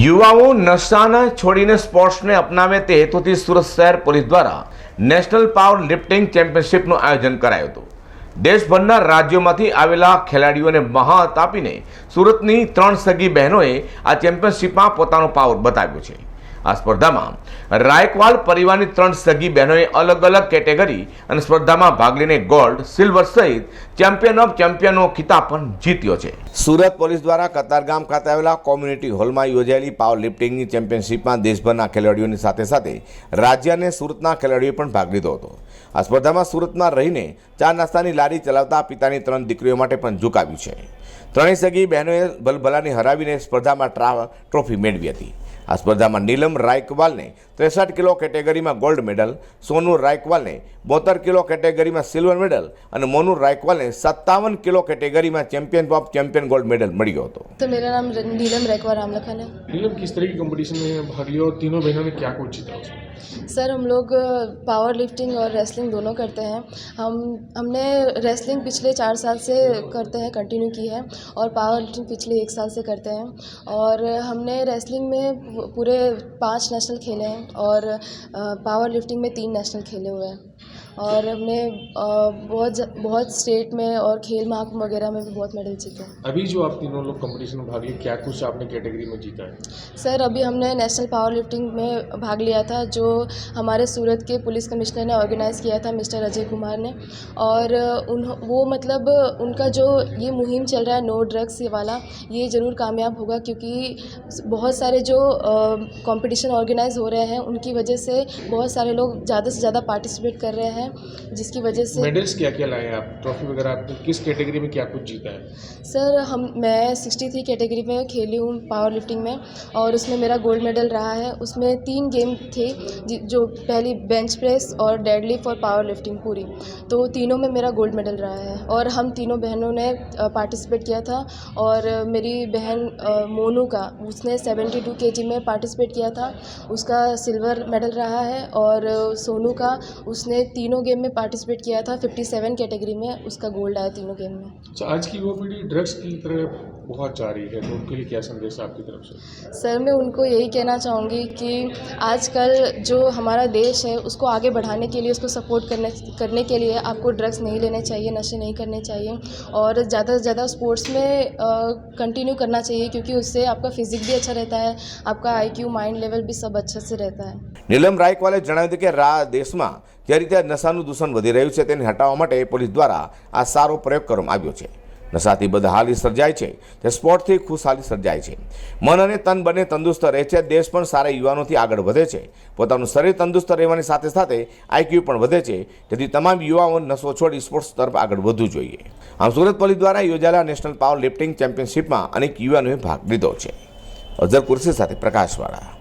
યુવાઓ નશાને છોડીને સ્પોર્ટ્સને અપનાવે તે હેતુથી સુરત શહેર પોલીસ દ્વારા નેશનલ પાવર લિફ્ટિંગ ચેમ્પિયનશિપનું આયોજન કરાયું હતું. દેશભરના રાજ્યોમાંથી આવેલા ખેલાડીઓને મહાત આપીને સુરતની ત્રણ સગી બહેનોએ આ ચેમ્પિયનશિપમાં પોતાનો પાવર બતાવ્યો છે. આ સ્પર્ધામાં રાયકવાલ પરિવારની ત્રણ સગી બહેનોએ અલગ અલગ કેટેગરી અને સ્પર્ધામાં ભાગ લઈને ગોલ્ડ સિલ્વર સહિત ચેમ્પિયન ઓફ ચેમ્પિયનનો ખિતાબ પણ જીત્યો છે. સુરત પોલીસ દ્વારા કતારગામ ખાતે આવેલા કોમ્યુનિટી હોલમાં યોજાયેલી પાવર લિફ્ટિંગની ચેમ્પિયનશિપમાં દેશભરના ખેલાડીઓની સાથે સાથે રાજ્ય અને સુરતના ખેલાડીઓએ પણ ભાગ લીધો હતો. આ સ્પર્ધામાં સુરતમાં રહીને ચા નાસ્તાની લારી ચલાવતા પિતાની ત્રણ દીકરીઓ માટે પણ ઝુકાવ્યું છે. ત્રણેય સગી બહેનોએ ભલભલાની હરાવીને સ્પર્ધામાં ટ્રોફી મેળવી હતી. આ સ્પર્ધામાં નીલમ રાયકવાલને ત્રેસઠ કિલો કેટેગરીમાં ગોલ્ડ મેડલ સોનુ રાયકવાલને બોતેર કિલો કેટેગરીમાં સિલ્વર મેડલ અને મોનુ રાયકવાલને સત્તાવન કિલો કેટેગરીમાં champion of champion gold medal मड़ी હતો तो मेरा नाम रन- नीलम रैकवा रामलखन है नीलम किस तरह की कंपटीशन में भाग लिया और तीनों बहनों ने क्या कुछ जीता उसमें सर, हम लोग पावर लिफ्टिंग और रेसलिंग दोनों करते हैं। हम, हमने रेसलिंग पिछले चार साल से करते हैं कंटिन्यू की है और पावर लिफ्टिंग पिछले एक साल से करते हैं। और हमने रेसलिंग में पूरे पाँच नेशनल खेले हैं और पावर लिफ्टिंग में तीन नेशनल खेले हुए हैं। और हमने बहुत बहुत स्टेट में और खेल महाकुंभ वगैरह में भी बहुत मेडल जीते हैं। अभी जो आप तीनों लोग कंपटीशन में भाग लिए क्या कुछ आपने कैटेगरी में जीता है? सर अभी हमने नेशनल पावर लिफ्टिंग में भाग लिया था जो हमारे सूरत के पुलिस कमिश्नर ने ऑर्गेनाइज़ किया था मिस्टर अजय कुमार ने। और उन वो मतलब उनका जो ये मुहिम चल रहा है नो ड्रग्स ये वाला ये ज़रूर कामयाब होगा क्योंकि बहुत सारे जो कंपटीशन ऑर्गेनाइज हो रहे हैं उनकी वजह से बहुत सारे लोग ज़्यादा से ज़्यादा पार्टिसिपेट कर रहे हैं जिसकी वजह से मेडल्स क्या क्या लाए हैं आप? ट्रॉफी वगैरह आपने किस कैटेगरी में क्या कुछ जीता है? सर हम मैं 63 कैटेगरी में खेली हूँ पावर लिफ्टिंग में और उसमें मेरा गोल्ड मेडल रहा है। उसमें तीन गेम थे जो पहली बेंच प्रेस और डेडलिफ्ट और पावर लिफ्टिंग पूरी। तो तीनों में मेरा गोल्ड मेडल रहा है और हम तीनों बहनों ने पार्टिसिपेट किया था और मेरी बहन मोनू का उसने 72 टू में पार्टिसिपेट किया था। उसका सिल्वर मेडल रहा है और सोनू का उसने तीनों गेम में पार्टिसिपेट किया था 57 कैटेगरी में उसका गोल्ड आया तीनों गेम में। अच्छा आज की युवा पीढ़ी ड्रग्स की तरफ़ बहुत जा रही है तो उनके लिए क्या संदेश है आपकी तरफ से सर मैं उनको यही कहना चाहूँगी कि आजकल जो हमारा देश है उसको आगे बढ़ाने के लिए उसको सपोर्ट करने करने के लिए आपको ड्रग्स नहीं लेने चाहिए नशे नहीं करने चाहिए और ज़्यादा से ज़्यादा स्पोर्ट्स में कंटिन्यू करना चाहिए क्योंकि उससे आपका फिजिक भी अच्छा रहता है आपका आईक्यू माइंड लेवल भी सब अच्छे से रहता है નીલમ રાયકવાલે જણાવ્યું હતું કે રા દેશમાં જે રીતે નશાનું દૂષણ વધી રહ્યું છે તેને હટાવવા માટે પોલીસ દ્વારા આ સારો પ્રયોગ કરવામાં આવ્યો છે નશાથી બદહાલી સર્જાય છે. તે સ્પોર્ટથી ખુશહાલી સર્જાય છે. મન અને તન બંને તંદુરસ્ત રહે છે. દેશ પણ સારા યુવાનોથી આગળ વધે છે. પોતાનું શરીર તંદુરસ્ત રહેવાની સાથે સાથે આઈક્યુ પણ વધે છે. તેથી તમામ યુવાઓ નશો છોડી સ્પોર્ટ્સ તરફ આગળ વધવું જોઈએ. આમ સુરત પોલીસ દ્વારા યોજાયેલા નેશનલ પાવર લિફ્ટિંગ ચેમ્પિયનશિપમાં અનેક યુવાનોએ ભાગ લીધો છે. અઝર કુર્સી સાથે પ્રકાશવાળા.